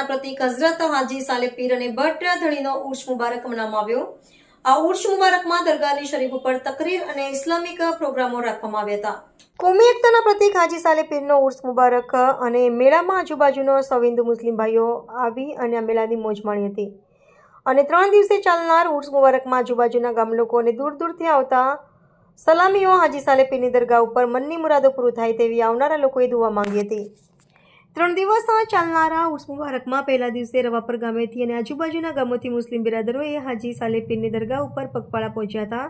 એકતાના પ્રતિક હઝરત હાજી સાલે પીર અને ભટ્ટ ધણીનો ઉર્ષ મુબારક મનાવવામાં આવ્યો. આ ઉર્ષ મુબારકમાં દરગાહની શરીફ ઉપર તકરીર અને ઇસ્લામિક પ્રોગ્રામો રાખવામાં આવ્યા હતા. કોમી એકતાના પ્રતિક હાજી સાલે પીરનો ઉર્ષ મુબારક અને મેળામાં આજુબાજુનો સૌ હિન્દુ મુસ્લિમ ભાઈઓ આવી અને આ મેળાની મોજ માણી હતી. અને ત્રણ દિવસે ચાલનાર ઉર્સ મુબારકમાં આજુબાજુના ગામ લોકો અને દૂર દૂરથી આવતા સલામીઓ હાજી સાલે પીરની દરગાહ ઉપર મનની મુરાદો પૂરું થાય તેવી આવનારા લોકોએ દુવા માંગી હતી. ત્રણ દિવસ ચાલનારા ઉર્સ મુબારકમાં પહેલા દિવસે રવાપર ગામેથી અને આજુબાજુના ગામોથી મુસ્લિમ બિરાદરોએ હાજી સાલે પીરની દરગાહ ઉપર પગપાળા પહોંચ્યા હતા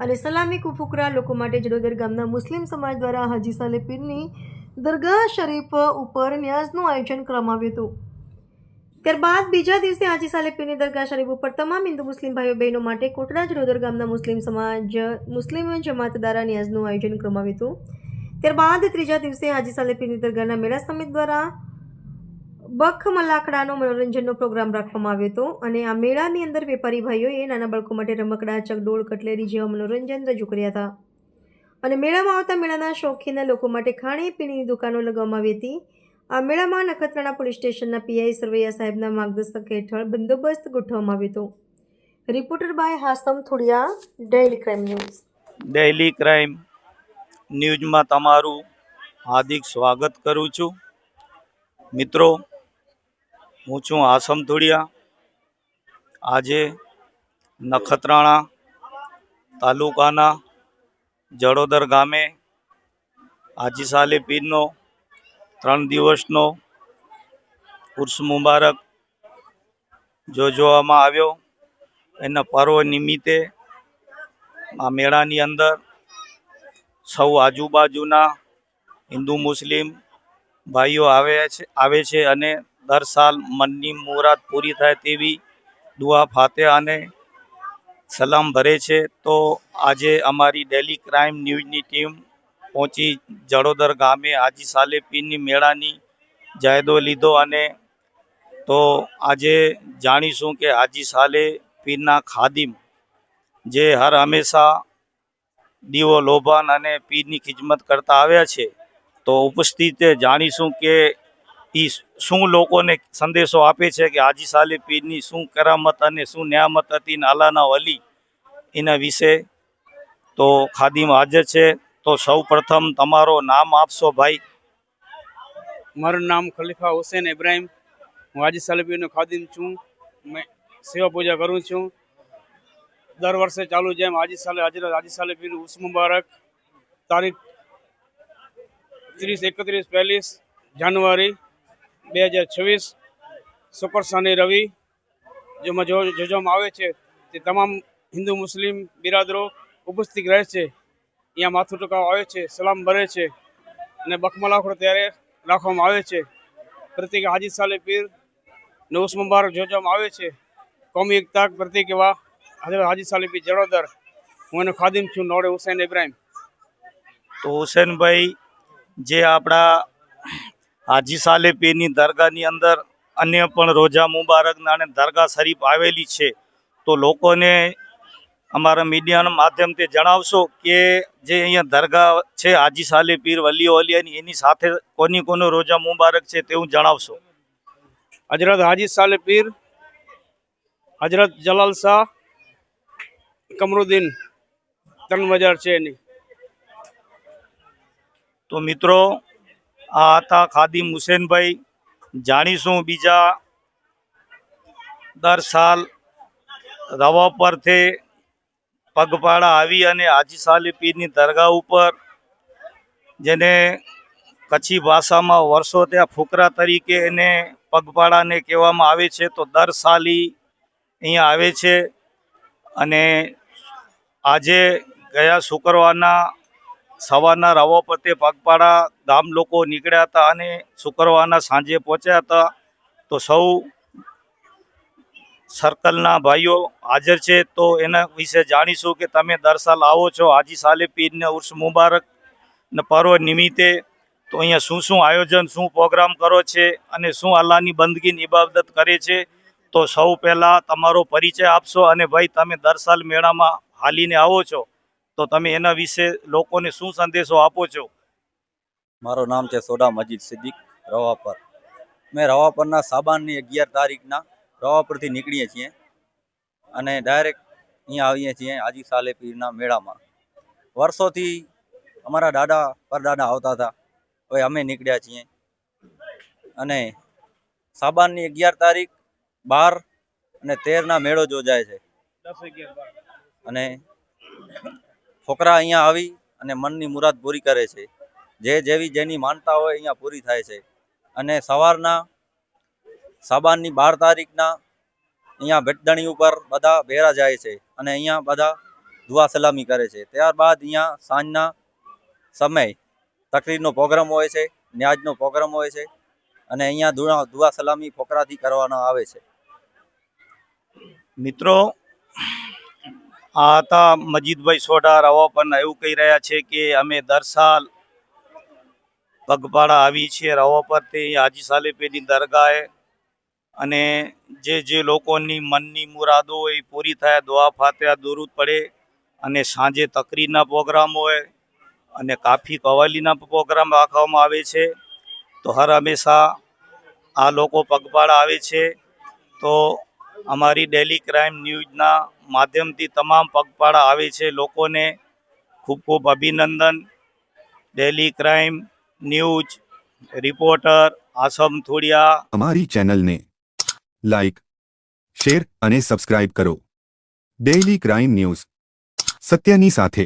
અને સલામી કુફુકરા લોકો માટે જડોદર ગામના મુસ્લિમ સમાજ દ્વારા હાજી સાલે પીરની દરગાહ શરીફ ઉપર ન્યાઝનું આયોજન કરવામાં આવ્યું હતું. ત્યારબાદ બીજા દિવસે હાજી સાલે પીરની દરગાહ શરીફ ઉપર તમામ હિન્દુ મુસ્લિમ ભાઈઓ બહેનો માટે કોટડા જડોદર ગામના મુસ્લિમ સમાજ, મુસ્લિમ જમાત દ્વારા ન્યાઝનું આયોજન કરવામાં આવ્યું હતું. ત્યારબાદ ત્રીજા દિવસે હાજી સાલે પીરની દરગાહના મેળા સમિતિ દ્વારા બખ મલાકડાનો મનોરંજનનો પ્રોગ્રામ રાખવામાં આવ્યો હતો અને આ મેળાની અંદર વેપારી ભાઈઓએ નાના બાળકો માટે રમકડા, ચકડોળ, કટલેરી જેવા મનોરંજન રજૂ કર્યા હતા. અને મેળામાં આવતા મેળાના શોખીન લોકો માટે ખાણીપીણીની દુકાનો લગાવવામાં આવી હતી. આ મેળામાં નખત્રાણા પોલીસ સ્ટેશનના પીઆઈ સરવૈયા સાહેબના માર્ગદર્શક હેઠળ બંદોબસ્ત ગોઠવવામાં આવ્યો હતો. Reporter by Hasam Thodiya daily crime news daily crime ન્યૂઝમાં તમારું હાર્દિક સ્વાગત કરું છું. મિત્રો, હું છું આસમ ધોડિયા. આજે નખત્રાણા તાલુકાના જડોદર ગામે હાજી સાલે પીરનો ત્રણ દિવસનો ઉર્સ મુબારક જોવામાં આવ્યો. એના પર્વ નિમિત્તે આ મેળાની અંદર સૌ આજુબાજુના હિન્દુ મુસ્લિમ ભાઈઓ આવે છે આવે છે અને દર સાલ મનની મુરાદ પૂરી થાય તેવી દુઆ ફાતે અને સલામ ભરે છે. તો આજે અમારી ડેલી ક્રાઇમ ન્યૂઝની ટીમ પહોંચી જડોદર ગામે હાજી સાલે પીરની મેળાની જાયદો લીધો અને તો આજે જાણીશું કે હાજી સાલે પીરના ખાદિમ જે હર હંમેશા દીવો લોભાન અને પીરની ખિજમત કરતા આવ્યા છે. તો ઉપસ્થિત જાણીશું કે એ શું લોકોને સંદેશો આપે છે કે હાજી સાલી પીરની શું કરામત અને શું નિયામત હતી આલાના વલી એના વિશે. તો ખાદીમ હાજર છે. તો સૌ તમારો નામ આપશો ભાઈ. મારું નામ ખલીફા હુસેન ઇબ્રાહિમ. હું હાજી સાલી પીરનો ખાદીમ છું. મેં સેવા પૂજા કરું છું. દર વર્ષે ચાલુ જેમ આજી સાલે હાજર સાલે પીર ઉસ મુબારક. તારીખ ત્રીસ, એકત્રીસ, પહેલીસ જાન્યુઆરી બે હજાર છવ્વીસ. શુક્ર, શનિ, રવિ જેમાં જોવામાં આવે છે તે તમામ હિન્દુ, મુસ્લિમ બિરાદરો ઉપસ્થિત રહે છે. અહીંયા માથું ટકાવ આવે છે, સલામ ભરે છે અને બકમલાખડો ત્યારે રાખવામાં આવે છે. પ્રતિક હાજી સાલે પીર ને ઉસ મુબારક જોવામાં આવે છે. કોમી એકતા, પ્રતિક એવા હજરત હાજી સાલે જડોદર. હું એનો ખાદિમ છું નોડે હુસૈન ઇબ્રાહિમ. તો હુસેનભાઈ જે આપણા હાજી સાલેપીની દરગાહની અંદર અન્ય પણ રોજા મુબારકના અને દરગાહ શરીફ આવેલી છે તો લોકોને અમારા મીડિયાના માધ્યમથી જણાવશો કે જે અહીંયા દરગાહ છે હાજી સાલે પીર વલીઓ વલિયાની એની સાથે કોની કોનો રોજા મુબારક છે તેવું જણાવશો. હજરત હાજી સાલે પીર હજરત જલાલ શાહ કમરુદ્દીન ત્રણ બજાર છે એની. તો મિત્રો, આ હતા ખાદિમ હુસેનભાઈ. જાણીશું બીજા દર સાલ રવા પરથી પગપાળા આવી અને હાજી સાલી પીરની દરગાહ ઉપર જેને કચ્છી ભાષામાં વર્ષો ત્યાં ફુકરા તરીકે એને પગપાળાને કહેવામાં આવે છે, તો દર સાલી અહીંયા આવે છે. અને આજે ગયા શુક્રવારના સવારના રવા પતે પગપાળા ગામ લોકો નીકળ્યા હતા અને શુક્રવારના સાંજે પહોંચ્યા હતા. તો સૌ સર્કલના ભાઈઓ હાજર છે. તો એના વિશે જાણીશું કે તમે દર સાલ આવો છો. હાજી સાલે પીરને ઉર્સ મુબારક ને પર્વ નિમિત્તે તો અહીંયા શું શું આયોજન, શું પ્રોગ્રામ કરો છે અને શું અલ્લાહની બંદગીની ઇબાદત કરે છે. તો સૌ પહેલાં તમારો પરિચય આપશો અને ભાઈ, તમે દર સાલ મેળામાં હાલીને આવો છો. તો તમે એના વિશે લોકોને શું સંદેશો આપો છો? મારું નામ છે સોડા મજીદ સિદ્દીક રવા પર અમે રવાપરના સાબાનની અગિયાર તારીખના રવાપરથી નીકળીએ છીએ અને ડાયરેક્ટ અહીંયા આવીએ છીએ આજી સાલે પીરના મેળામાં. વર્ષોથી અમારા દાદા, પરદાદા આવતા હતા. હવે અમે નીકળ્યા છીએ. અને સાબાનની અગિયાર તારીખ બાર અને તેરના મેળો યોજાય છે. અને છોકરા અહીંયા આવી અને મનની મુરાદ પૂરી કરે છે. જે જેવી જેની માનતા હોય અહીંયા પૂરી થાય છે. અને સવારના સાબાનની બાર તારીખના અહીંયા ભેટદણી ઉપર બધા ભેરા જાય છે અને અહીંયા બધા દુઆ સલામી કરે છે. ત્યારબાદ અહીંયા સાંજના સમય તકરીરનો પ્રોગ્રામ હોય છે ન્યાજનો પ્રોગ્રામ હોય છે અને અહીંયા દુઆ દુઆ સલામી ફોકરાથી કરવાનો આવે છે. મિત્રો, આ હતા મજીદભાઈ સોઢા રવા પણ એવું કહી રહ્યા છે કે અમે દર સાલ પગપાળા આવી છીએ રવા પરથી. હાજી સાલેપીની દરગાહે અને જે જે લોકોની મનની મુરાદો એ પૂરી થાય, દુઆ ફાત્યા દુરૂદ પડે અને સાંજે તકરીરના પ્રોગ્રામ હોય અને કાફી કવાલીના પ્રોગ્રામ રાખવામાં આવે છે, તો હર હંમેશા આ લોકો પગપાળા આવે છે. તો અમારી ડેલી ક્રાઇમ ન્યૂઝના માધ્યમથી તમામ પગપાળા આવે છે. લોકોને ખૂબ ખૂબ અભિનંદન. Daily crime news reporter Asam Thodiya. અમારી ચેનલને લાઈક શેર અને સબસ્ક્રાઇબ કરો. ડેઇલી ક્રાઇમ ન્યૂઝ સત્યની સાથે